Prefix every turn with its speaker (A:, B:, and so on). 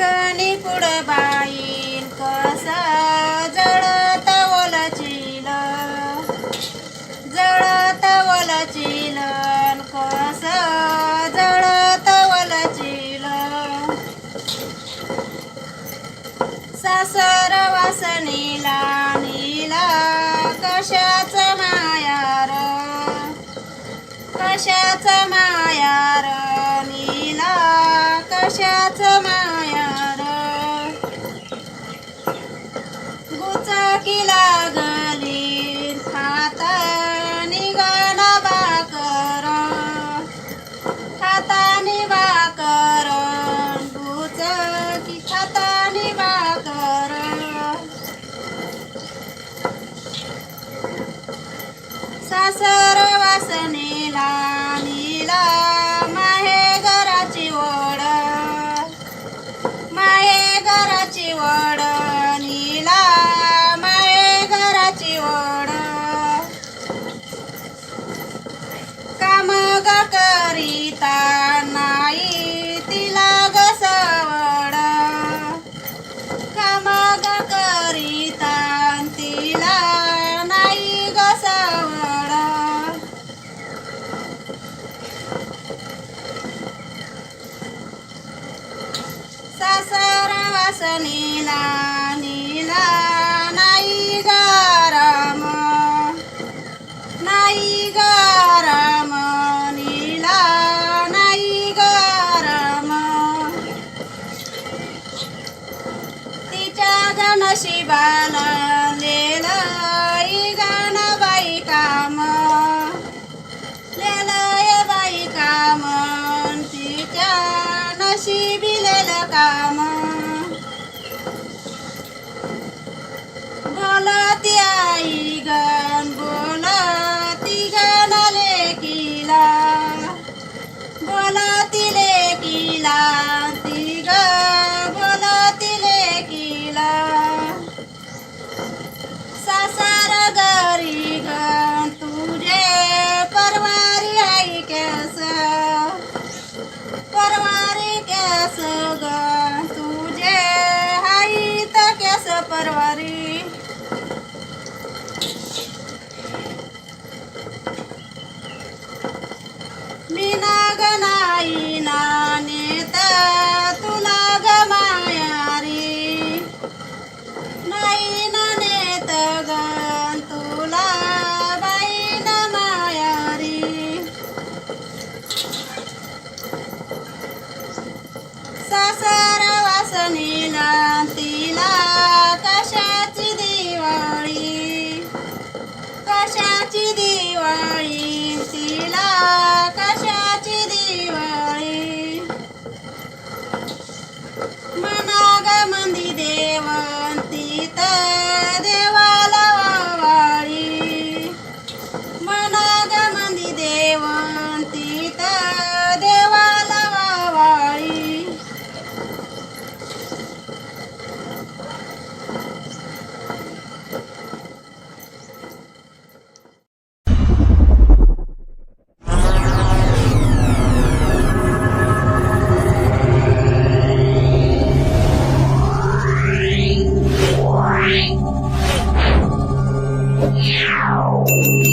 A: आणि पुढं बाईन कस जळत ओलचिल जळत ओलचिल कस जळत ओलचिल सासर वासनीला नीला कशाच मायार? कशाच मायार? सासर वासनेला नीला माहे घराची ओढ माहे घराची ओढ नीला माहे घराची ओढ काम ग वासनीला नीला नाही गाराम। नाही गाराम नीला नाही केस मी नाग नाही नानेत तुला ग मायारी नाही नानेत ग तुला बाई न मायारी। सासर वासनीला तिला दिवाळी. कशाची दिवाळी? तिला कशाची दिवाळी? मनाग मंदी देवंती तर Thank you.